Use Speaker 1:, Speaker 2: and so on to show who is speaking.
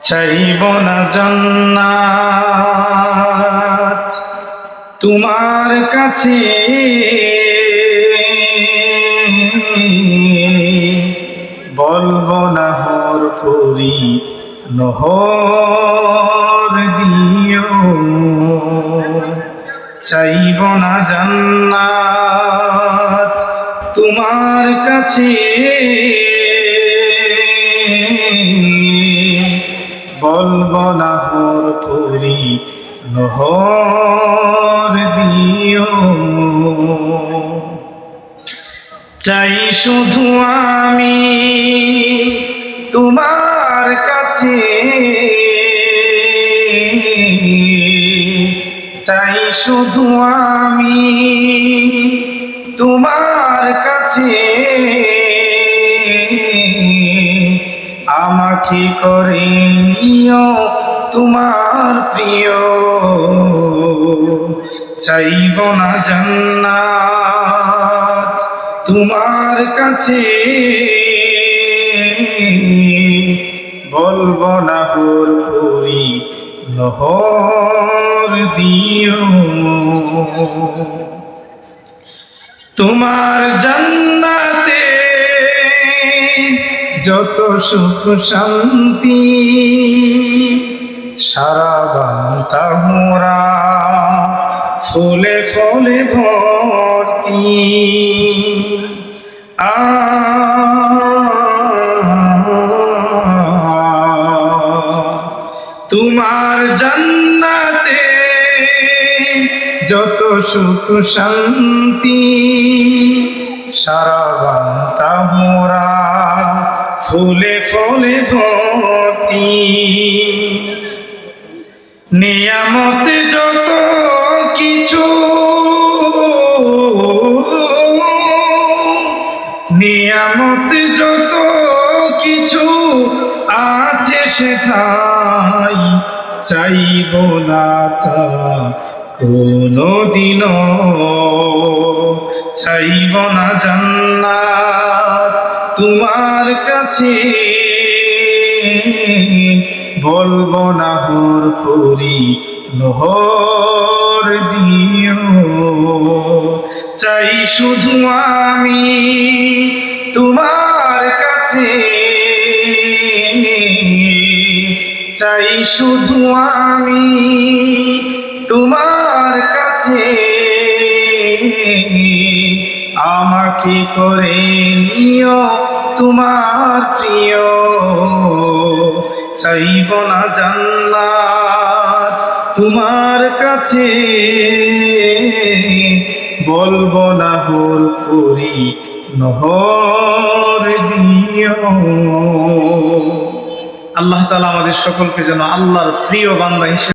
Speaker 1: চাইব না জান্নাত তোমার কাছে। বলব না হর করি নহর দিও। চাইব না জান্নাত তোমার কাছে। বলব না করি নহর দিও। চাই শুধু আমি তোমার কাছে। চাই শুধু আমি তোমার কাছে। আমাকে করে নিও তোমার প্রিয়। চাইব না জান্নাত তোমার কাছে। বলব না হোর করি, নহর দিও। তোমার জান্নাতে যত সুখ শান্তি, সারা বান্তা মোরা ফুলে ফলে ভর্তি। আ তোমার জান্নাতে যত সুখ শান্তি, সারা বান্তা মোরা ফুলে ফলে ভর্তি। নিয়ামত যত কিছু, নিয়ামত যত কিছু আছে সেথাই চাইব না তা কোনো দিন চাইব না জান্নাত। তোমার কাছে বলব না হর করি নহর দিও। চাই শুধু আমি তোমার কাছে। চাই শুধু আমি তোমার কাছে। আমাকে করে নিও তোমার প্রিয়। চাইব না জান্নাত তোমার কাছে। বলব না হোর করি নহর দিও। আল্লাহ তালা আমাদের সকলকে যেন আল্লাহর প্রিয় বান্দা হিসেবে